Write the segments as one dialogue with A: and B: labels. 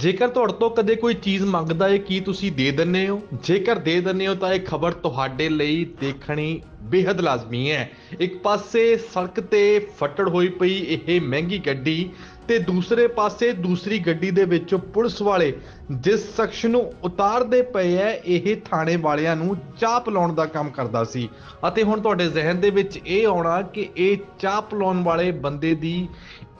A: ਜੇਕਰ ਤੁਹਾਡੇ ਤੋਂ ਕਦੇ ਕੋਈ ਚੀਜ਼ ਮੰਗਦਾ ਹੈ, ਕੀ ਤੁਸੀਂ ਦੇ ਦਿੰਦੇ ਹੋ? ਜੇਕਰ ਦੇ ਦਿੰਦੇ ਹੋ, ਤਾਂ ਇਹ ਖਬਰ ਤੁਹਾਡੇ ਲਈ ਦੇਖਣੀ ਬੇहद ਲਾਜ਼ਮੀ ਹੈ। ਇੱਕ ਪਾਸੇ ਸੜਕ ਤੇ ਫੱਟੜ ਹੋਈ ਪਈ ਇਹ ਮਹਿੰਗੀ ਗੱਡੀ ਤੇ ਦੂਸਰੇ ਪਾਸੇ ਦੂਸਰੀ ਗੱਡੀ ਦੇ ਵਿੱਚ ਪੁਲਿਸ ਵਾਲੇ ਜਿਸ ਸ਼ਖਸ ਨੂੰ ਉਤਾਰਦੇ ਪਏ ਐ ਇਹ ਥਾਣੇ ਵਾਲਿਆਂ ਨੂੰ ਚਾਹ ਪਿਲਾਉਣ ਦਾ ਕੰਮ ਕਰਦਾ ਸੀ। ਅਤੇ ਹੁਣ ਤੁਹਾਡੇ ਜ਼ਿਹਨ ਦੇ ਵਿੱਚ ਇਹ ਆਉਣਾ ਕਿ ਇਹ ਚਾਹ ਪਿਲਾਉਣ ਵਾਲੇ ਬੰਦੇ ਦੀ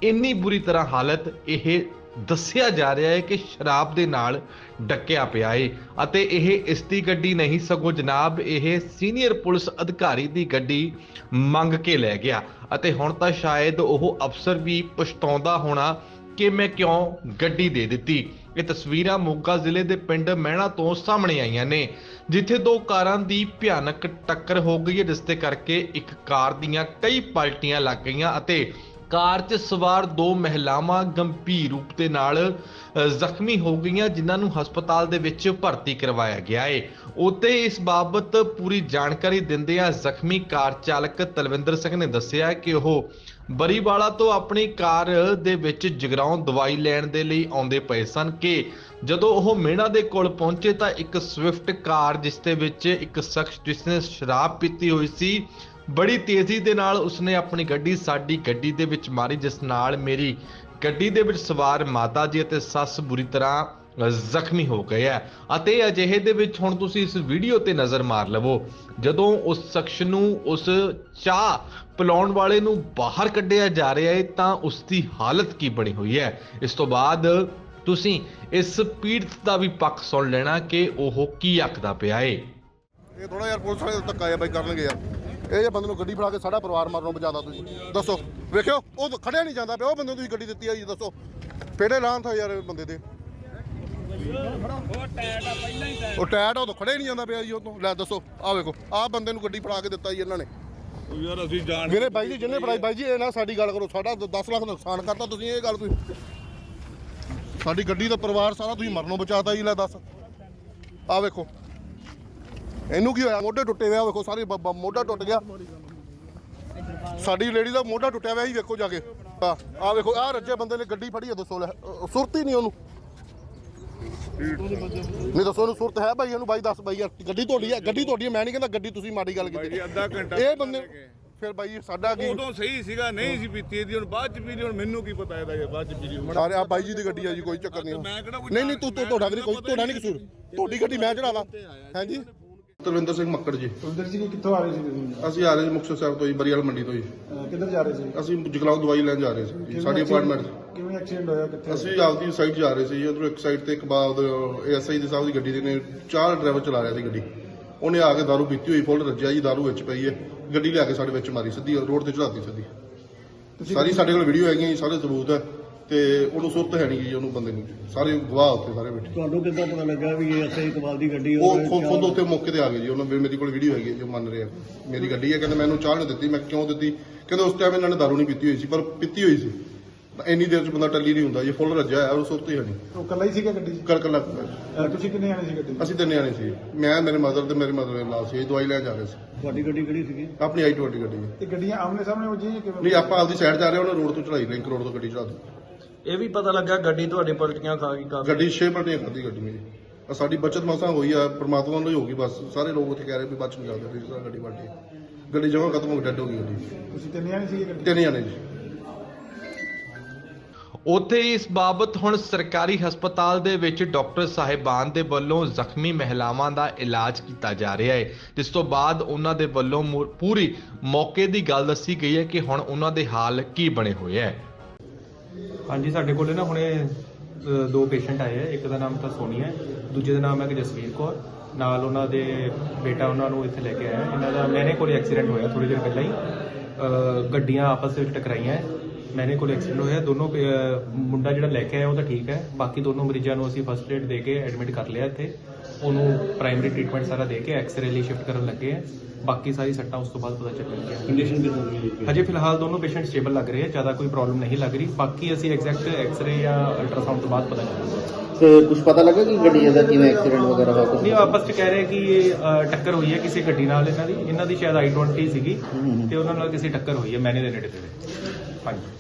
A: ਇੰਨੀ ਬੁਰੀ ਤਰ੍ਹਾਂ ਹਾਲਤ, ਇਹ ਦੱਸਿਆ ਜਾ ਰਿਹਾ ਹੈ ਕਿ ਸ਼ਰਾਬ ਦੇ ਨਾਲ ਡੱਕਿਆ ਪਿਆ ਏ ਅਤੇ ਇਹ ਇਸ ਦੀ ਗੱਡੀ ਨਹੀਂ, ਸਗੋਂ ਜਨਾਬ ਇਹ ਸੀਨੀਅਰ ਪੁਲਿਸ ਅਧਿਕਾਰੀ ਦੀ ਗੱਡੀ ਮੰਗ ਕੇ ਲੈ ਗਿਆ ਅਤੇ ਹੁਣ ਤਾਂ ਸ਼ਾਇਦ ਉਹ ਅਫਸਰ ਵੀ ਪਛਤਾਉਂਦਾ ਹੋਣਾ ਕਿ ਮੈਂ ਕਿਉਂ ਗੱਡੀ ਦੇ ਦਿੱਤੀ। ਇਹ ਤਸਵੀਰਾਂ ਮੋਗਾ ਜ਼ਿਲ੍ਹੇ ਦੇ ਪਿੰਡ ਮਹਿਣਾ ਤੋਂ ਸਾਹਮਣੇ ਆਈਆਂ ਨੇ, ਜਿੱਥੇ ਦੋ ਕਾਰਾਂ ਦੀ ਭਿਆਨਕ ਟੱਕਰ ਹੋ ਗਈ ਹੈ, ਜਿਸ ਦੇ ਕਰਕੇ ਇੱਕ ਕਾਰ ਦੀਆਂ ਕਈ ਪਲਟੀਆਂ ਲੱਗ ਗਈਆਂ ਅਤੇ ਕਾਰ 'ਚ ਸਵਾਰ ਦੋ ਮਹਿਲਾਵਾਂ ਗੰਭੀਰ ਰੂਪ ਦੇ ਨਾਲ ਜ਼ਖਮੀ ਹੋ ਗਈਆਂ, ਜਿਨ੍ਹਾਂ ਨੂੰ ਹਸਪਤਾਲ ਦੇ ਵਿੱਚ ਭਰਤੀ ਕਰਵਾਇਆ ਗਿਆ ਹੈ ਉੱਤੇ ਇਸ ਬਾਬਤ ਪੂਰੀ ਜਾਣਕਾਰੀ ਦਿੰਦਿਆਂ ਜ਼ਖਮੀ ਕਾਰ ਚਾਲਕ ਤਲਵਿੰਦਰ ਸਿੰਘ ਨੇ ਦੱਸਿਆ ਕਿ ਉਹ ਬਰੀਵਾਲਾ ਤੋਂ ਆਪਣੀ ਕਾਰ ਦੇ ਵਿੱਚ ਜਗਰਾਉਂ ਦਵਾਈ ਲੈਣ ਦੇ ਲਈ ਆਉਂਦੇ ਪਏ ਸਨ ਕਿ ਜਦੋਂ ਉਹ ਮੇਣਾ ਦੇ ਕੋਲ ਪਹੁੰਚੇ ਤਾਂ ਇੱਕ ਸਵਿਫਟ ਕਾਰ, ਜਿਸ ਦੇ ਵਿੱਚ ਇੱਕ ਸ਼ਖਸ, ਜਿਸ ਨੇ ਸ਼ਰਾਬ ਪੀਤੀ ਹੋਈ ਸੀ ਬੜੀ ਤੇਜ਼ੀ ਦੇ ਨਾਲ ਉਸਨੇ ਆਪਣੀ ਗੱਡੀ ਸਾਡੀ ਗੱਡੀ ਦੇ ਵਿੱਚ ਮਾਰੀ, ਜਿਸ ਨਾਲ ਮੇਰੀ ਗੱਡੀ ਦੇ ਵਿੱਚ ਸਵਾਰ ਮਾਤਾ ਜੀ ਅਤੇ ਸੱਸ ਬੁਰੀ ਤਰ੍ਹਾਂ ਜ਼ਖਮੀ ਹੋ ਗਏ ਹੈ। ਅਤੇ ਅਜਿਹੇ ਦੇ ਵਿੱਚ ਹੁਣ ਤੁਸੀਂ ਇਸ ਵੀਡੀਓ ਤੇ ਨਜ਼ਰ ਮਾਰ ਲਵੋ, ਜਦੋਂ ਉਸ ਸ਼ਖਸ ਨੂੰ ਉਸ ਚਾਹ ਪਿਲਾਉਣ ਵਾਲੇ ਨੂੰ ਬਾਹਰ ਕੱਢਿਆ ਜਾ ਰਿਹਾ ਹੈ, ਤਾਂ ਉਸ ਦੀ ਹਾਲਤ ਕੀ ਬਣੀ ਹੋਈ ਹੈ? ਇਸ ਤੋਂ ਬਾਅਦ ਤੁਸੀਂ ਇਸ ਪੀੜਤ ਦਾ ਵੀ ਪੱਖ ਸੁਣ ਲੈਣਾ ਕਿ ਉਹ ਕੀ ਆਖਦਾ ਪਿਆ ਏ
B: ਇਹ ਥੋੜਾ ਯਾਰ ਪੁਲਿਸ ਵਾਲੇ ਧੱਕਾ ਆ ਬਾਈ ਕਰਨਗੇ ਯਾਰ। ਇਹ ਜੇ ਬੰਦੇ ਨੂੰ ਗੱਡੀ ਫੜਾ ਕੇ ਸਾਡਾ ਪਰਿਵਾਰ ਮਾਰਨੋਂ ਬਚਾਦਾ ਤੁਸੀਂ। ਦੱਸੋ। ਵੇਖਿਓ ਉਹ ਖੜਿਆ ਨਹੀਂ ਜਾਂਦਾ ਪਿਆ ਉਹ ਬੰਦੇ ਨੂੰ ਤੁਸੀਂ ਗੱਡੀ ਦਿੱਤੀ ਆ ਜੀ ਦੱਸੋ। ਪੇੜੇ ਲਾਂ ਥਾ ਯਾਰ ਬੰਦੇ ਦੇ। ਉਹ ਟੈਟ ਉਹ ਤਾਂ ਖੜਿਆ ਨਹੀਂ ਜਾਂਦਾ ਪਿਆ ਜੀ ਉਹ ਤੋਂ। ਲੈ ਦੱਸੋ ਆ ਵੇਖੋ ਆ ਬੰਦੇ ਨੂੰ ਗੱਡੀ ਫੜਾ ਕੇ ਦਿੱਤਾ ਜੀ ਇਹਨਾਂ ਨੇ।
C: ਯਾਰ ਅਸੀਂ ਜਾਣ
B: ਮੇਰੇ ਬਾਈ ਜੀ ਜਿਹਨੇ ਫੜਾਈ ਬਾਈ ਜੀ ਇਹ ਨਾ ਸਾਡੀ ਗੱਲ ਕਰੋ ਸਾਡਾ 10 ਲੱਖ ਨੁਕਸਾਨ ਕਰਤਾ ਤੁਸੀਂ ਇਹ ਗੱਲ ਤੁਸੀਂ। ਸਾਡੀ ਗੱਡੀ ਦਾ ਪਰਿਵਾਰ ਸਾਰਾ ਤੁਸੀਂ ਮਰਨੋਂ ਬਚਾਤਾ ਜੀ ਲੈ ਦੱਸ। ਆ ਵੇਖੋ ਇਹਨੂੰ ਕੀ ਹੋਇਆ? ਮੋਢੇ ਟੁੱਟੇ ਹੋਇਆ ਵੇਖੋ ਸਾਰੇ ਬ- ਬ- ਮੋਢਾ ਟੁੱਟ ਗਿਆ। ਸਾਡੀ ਲੇਡੀ ਦਾ ਮੋਢਾ ਟੁੱਟਿਆ ਹੋਇਆ ਜੀ ਵੇਖੋ ਜਾ ਕੇ। ਆ ਆ ਵੇਖੋ ਆ ਰੱਜੇ ਬੰਦੇ ਨੇ ਗੱਡੀ ਫੜੀ ਆ ਦੱਸੋ ਲੈ। ਅ, ਸੁਰਤ ਹੀ ਨਹੀਂ ਉਹਨੂੰ। ਨਹੀਂ ਦੱਸੋ ਉਹਨੂੰ ਸੁਰਤ ਹੈ ਬਾਈ ਇਹਨੂੰ ਬਾਈ ਦੱਸ ਬਾਈ ਯਾਰ ਗੱਡੀ ਤੁਹਾਡੀ ਹੈ ਗੱਡੀ ਤੁਹਾਡੀ ਹੈ ਮੈਂ ਨਹੀਂ ਕਹਿੰਦਾ ਗੱਡੀ ਤੁਸੀਂ ਮਾੜੀ ਗੱਲ ਕੀਤੀ।
C: ਅੱਧਾ ਘੰਟਾ
B: ਇਹ ਬੰਦੇ ਫਿਰ ਬਾਈ ਸਾਡਾ ਕੀ?
C: ਉਦੋਂ ਸਹੀ ਸੀਗਾ ਨਹੀਂ ਸੀ ਪੀਤੀ ਇਹਦੀ ਹੁਣ ਬਾਅਦ ਚ ਪੀ ਲਈ ਹੁਣ ਮੈਨੂੰ ਕੀ ਪਤਾ ਇਹਦਾ ਜੇ ਬਾਅਦ ਚ ਪੀ ਲਈ ਹੁਣ।
B: ਸਾਰੇ ਆ ਬਾਈ ਜੀ ਦੀ ਗੱਡੀ ਆ ਜੀ ਕੋਈ ਚੱਕਰ ਨਹੀਂ।
C: ਮੈਂ ਕਿਹੜਾ ਕੋਈ
B: ਨਹੀਂ ਨਹੀਂ ਤੂੰ ਤੂੰ- ਤੁਹਾਡਾ ਵੀ ਨਹੀਂ ਕੋਈ ਤੁਹਾਡਾ ਨਹੀਂ ਕਸੂਰ। ਤੁਹਾਡੀ ਗੱਡੀ ਮੈਂ ਚੜਾਵਾ ਹਾਂਜੀ ਤਰਵਿੰਦਰ ਸਿੰਘ ਮੱਕੜ ਜੀ।
D: ਸੁੰਦਰ ਜੀ ਕਿੱਥੋਂ ਆ ਰਹੇ ਸੀ ਤੁਸੀਂ
B: ਅਸੀਂ ਆ ਰਹੇ ਜੀ ਮੁਕਤਸਰ ਸਾਹਿਬ ਤੋਂ ਜੀ ਬਰੀਵਾਲ ਮੰਡੀ ਤੋਂ ਜੀ।
D: ਅਹ ਕਿੱਧਰ ਜਾ ਰਹੇ ਸੀ?
B: ਅਸੀਂ ਜਗਲਾਉ ਦਵਾਈ ਲੈਣ ਜਾ ਰਹੇ ਸੀ ਜੀ, ਸਾਡੀ ਅਪਾਰਟਮੈਂਟ
D: ਕਿਵੇਂ ਐਕਸੀਡੈਂਟ ਹੋਇਆ ਕਿੱਥੇ?
B: ਅਸੀਂ ਆਪਦੀ ਸਾਈਡ ਜਾ ਰਹੇ ਸੀ ਉਧਰੋਂ ਇੱਕ ਸਾਈਡ ਤੇ ਇੱਕ ਬਾਅਦ ਐਸਆਈ ਦੇ ਸਾਹਿਬ ਦੀ ਗੱਡੀ ਦੇ ਨੇ ਚਾਰ ਡਰਾਈਵਰ ਚਲਾ ਰਿਹਾ ਸੀ ਗੱਡੀ। ਉਹਨੇ ਆ ਕੇ ਦਾਰੂ ਪੀਤੀ ਹੋਈ ਫੁੱਲ ਰੱਜਿਆ ਜੀ ਦਾਰੂ ਵਿੱਚ ਪਈ ਹੈ। ਗੱਡੀ ਲਿਆ ਕੇ ਸਾਡੇ ਵਿੱਚ ਮਾਰੀ ਸਿੱਧੀ ਰੋਡ ਤੇ ਚੜਾਤੀ ਸਿੱਧੀ।
D: ਤੁਸੀਂ
B: ਸਾਰੀ ਸਾਡੇ ਕੋਲ ਵੀਡੀਓ ਹੈਗੀਆਂ ਜੀ ਸਾਰੇ ਸਬੂਤ ਹੈ। ਤੇ ਉਹਨੂੰ ਸੁਰਤ ਹੈ ਨਹੀਂ ਜੀ ਉਹਨੂੰ ਬੰਦੇ ਨੂੰ। ਸਾਰੇ ਗਵਾਹ ਉੱਤੇ ਸਾਰੇ ਬੈਠੇ।
E: ਤੁਹਾਨੂੰ ਕਿੱਦਾਂ ਪਤਾ ਲੱਗਾ ਵੀ ਇਹ ਅਸੇ ਇਕਬਾਲ ਦੀ ਗੱਡੀ
B: ਉਹ ਖੁਦ ਖੁਦ ਉੱਤੇ ਮੌਕੇ ਤੇ ਆ ਗਏ ਜੀ। ਉਹਨਾਂ ਮੇਰੇ ਕੋਲ ਵੀਡੀਓ ਹੈਗੀ ਹੈ ਜੋ ਮੰਨ ਰਿਹਾ ਮੇਰੀ ਗੱਡੀ ਹੈ ਕਹਿੰਦੇ ਮੈਨੂੰ ਚਾਹ ਨਹੀਂ ਦਿੱਤੀ ਮੈਂ ਕਿਉਂ ਦਿੱਤੀ? ਕਹਿੰਦੇ ਉਸ ਟਾਈਮ ਇਹਨਾਂ ਨੇ ਦਾਰੂ ਨਹੀਂ ਪੀਤੀ ਹੋਈ ਸੀ ਪਰ ਪੀਤੀ ਹੋਈ ਸੀ। ਇੰਨੀ ਦੇਰ ਚ ਬੰਦਾ ਟੱਲੀ ਨਹੀਂ ਹੁੰਦਾ ਜੇ ਫੁੱਲ ਰੱਜਿਆ ਹੈ ਉਹ ਸੁਰਤ ਹੀ ਹੈ ਨਹੀਂ
D: ਉਹ ਇਕੱਲਾ ਹੀ ਸੀਗਾ ਗੱਡੀ 'ਚ?
B: ਕਰ ਕਰ
D: ਅਹ ਤੁਸੀਂ ਕਿੰਨੇ ਆਣੇ ਸੀ ਗੱਡੀ 'ਚ?
B: ਅਸੀਂ ਤਿੰਨੇ ਆਣੇ ਸੀ। ਮੈਂ ਮੇਰੇ ਮਦਰ ਤੇ ਮੇਰੇ ਮਦਰ ਨਾਲ ਸੀ ਦਵਾਈ ਲੈਣ ਜਾ ਰਹੇ ਸੀ।
E: ਤੁਹਾਡੀ ਗੱਡੀ ਕਿਹੜੀ ਸੀਗੀ?
B: ਆਪਣੀ ਆਈ ਟਵੰਟੀ ਗੱਡੀ। ਹੈ।
D: ਤੇ ਗੱਡੀਆਂ ਆਮਨੇ ਸਾਹਮਣੇ ਵੱਜੀਆਂ ਜਾਂ ਕਿਵੇਂ?
B: ਨਹੀਂ ਆਪਾਂ ਆਪਦੀ ਸਾਈਡ ਜਾ ਰਹੇ ਹਾਂ ਉਹਨੇ ਰੋਡ ਤੋਂ ਚੜਾਈ ਲਿੰਕ ਰੋਡ ਤੋਂ ਗੱਡੀ ਚੜਾ ਦਿੱਤੀ।
F: ਇਹ ਵੀ ਪਤਾ ਲੱਗਾ ਗੱਡੀ ਤੁਹਾਡੀ ਪਲਟੀਆਂ ਖਾ ਗਈ ਕਾਫੀ।
B: ਗੱਡੀ 6 ਪਲਟੀਆਂ ਖਾਦੀ ਗੱਡੀ ਮੇਰੀ। ਆਹ ਸਾਡੀ ਬਚਤ ਮਸਾਂ ਹੋਈ ਆ ਪ੍ਰਮਾਤਮਾ ਨੂੰ ਹੀ ਹੋ ਗਈ ਬਸ। ਸਾਰੇ ਲੋਕ ਉੱਥੇ ਕਹਿ ਰਹੇ ਵੀ ਬਚ ਨਹੀਂ ਜਾਂਦੇ ਜਿਸ ਤਰ੍ਹਾਂ ਗੱਡੀ ਪਲਟੀ। ਗੱਡੀ ਜਮਾਂ ਖਤਮ ਹੋ ਗਈ ਡੈਡ ਹੋ ਗਈ ਗੱਡੀ।
D: ਤੁਸੀਂ ਤਿੰਨੇ ਆਣੇ ਸੀਗੇ ਗੱਡੀ? 'ਚ?
B: ਤਿੰਨ ਜਾਣੇ ਜੀ।
A: ਉੱਥੇ ਇਸ ਬਾਬਤ ਹੁਣ ਸਰਕਾਰੀ ਹਸਪਤਾਲ ਦੇ ਵਿੱਚ ਡਾਕਟਰ ਸਾਹਿਬਾਨ ਦੇ ਵੱਲੋਂ ਜ਼ਖਮੀ ਮਹਿਲਾਵਾਂ ਦਾ ਇਲਾਜ ਕੀਤਾ ਜਾ ਰਿਹਾ ਹੈ। ਜਿਸ ਤੋਂ ਬਾਅਦ ਉਹਨਾਂ ਦੇ ਵੱਲੋਂ ਮੁ- ਪੂਰੀ ਮੌਕੇ ਦੀ ਗੱਲ ਦੱਸੀ ਗਈ ਹੈ ਕਿ ਹੁਣ ਉਹਨਾਂ ਦੇ ਹਾਲ ਕੀ ਬਣੇ ਹੋਏ ਹੈ।
G: ਹਾਂਜੀ ਸਾਡੇ ਕੋਲੇ ਨਾ ਹੁਣੇ ਅ, ਦੋ ਪੇਸ਼ੈਂਟ ਆਏ ਆ। ਇੱਕ ਦਾ ਨਾਮ ਤਾਂ ਸੋਨੀਆ ਹੈ ਦੂਜੇ ਦਾ ਨਾਮ ਹੈ ਕਿ ਜਸਵੀਰ ਕੌਰ। ਨਾਲ ਉਹਨਾਂ ਦੇ ਬੇਟਾ ਉਹਨਾਂ ਨੂੰ ਇੱਥੇ ਲੈ ਕੇ ਆਇਆ। ਇਹਨਾਂ ਦਾ ਮੈਨੇ ਕੋਲੇ ਐਕਸੀਡੈਂਟ ਹੋਇਆ ਥੋੜੀ ਦੇਰ ਪਹਿਲਾਂ ਹੀ। ਅ, ਗੱਡੀਆਂ ਆਪਸ ਵਿੱਚ ਟਕਰਾਈਆਂ ਹੈ। ਮੈਨੇ ਕੋਲੇ ਐਕਸੀਡੈਂਟ ਹੋਇਆ ਦੋਨੋਂ ਮੁੰਡਾ ਜਿਹੜਾ ਲੈ ਕੇ ਆਇਆ ਉਹ ਤਾਂ ਠੀਕ ਹੈ ਬਾਕੀ ਦੋਨੋਂ ਮਰੀਜ਼ਾਂ ਨੂੰ ਅਸੀਂ ਫਸਟ ਏਡ ਦੇ ਕੇ ਐਡਮਿਟ ਕਰ ਲਿਆ ਇੱਥੇ। ਉਹਨੂੰ ਪ੍ਰਾਇਮਰੀ ਟ੍ਰੀਟਮੈਂਟ ਸਾਰਾ ਦੇ ਕੇ ਐਕਸ-ਰੇ ਲਈ ਸ਼ਿਫਟ ਕਰਨ ਲੱਗੇ ਆ ਬਾਕੀ ਸਾਰੀ ਸੱਟਾਂ ਉਸ ਤੋਂ ਬਾਅਦ ਪਤਾ ਚੱਲਣਗੀਆਂ
E: ਕੰਡੀਸ਼ਨ ਕਿਦਾਂ ਦੀ ਹੈ?
G: ਹਜੇ ਫਿਲਹਾਲ ਦੋਨੋਂ ਪੇਸ਼ੈਂਟ ਸਟੇਬਲ ਲੱਗ ਰਹੇ ਆ ਜ਼ਿਆਦਾ ਕੋਈ ਪ੍ਰੋਬਲਮ ਨਹੀਂ ਲੱਗ ਰਹੀ। ਬਾਕੀ ਅਸੀਂ ਐਗਜ਼ੈਕਟ ਐਕਸ-ਰੇ ਜਾਂ ਅਲਟਰਾਸਾਊਂਡ ਤੋਂ ਬਾਅਦ ਪਤਾ ਚੱਲੇਗਾ।
H: ਤੇ ਕੁਝ ਪਤਾ ਲੱਗਾ ਕਿ ਗੱਡੀ ਦਾ ਕਿਵੇਂ ਐਕਸੀਡੈਂਟ ਵਗੈਰਾ ਹੋਇਆ ਕੁਛ
G: ਨਹੀਂ ਆਪਸ ਚ ਕਹਿ ਰਹੇ ਕਿ ਇਹ ਅ, ਟੱਕਰ ਹੋਈ ਹੈ ਕਿਸੇ ਗੱਡੀ ਨਾਲ ਇਹਨਾਂ ਦੀ। ਇਹਨਾਂ ਦੀ ਸ਼ਾਇਦ i20 ਸੀਗੀ ਤੇ ਉਹਨਾਂ ਨਾਲ ਕਿਸੇ ਟੱਕਰ ਹੋਈ ਹੈ ਮੈਨੇ ਦੇ ਨੇੜੇ ਤੇੜੇ। ਹਾਂਜੀ।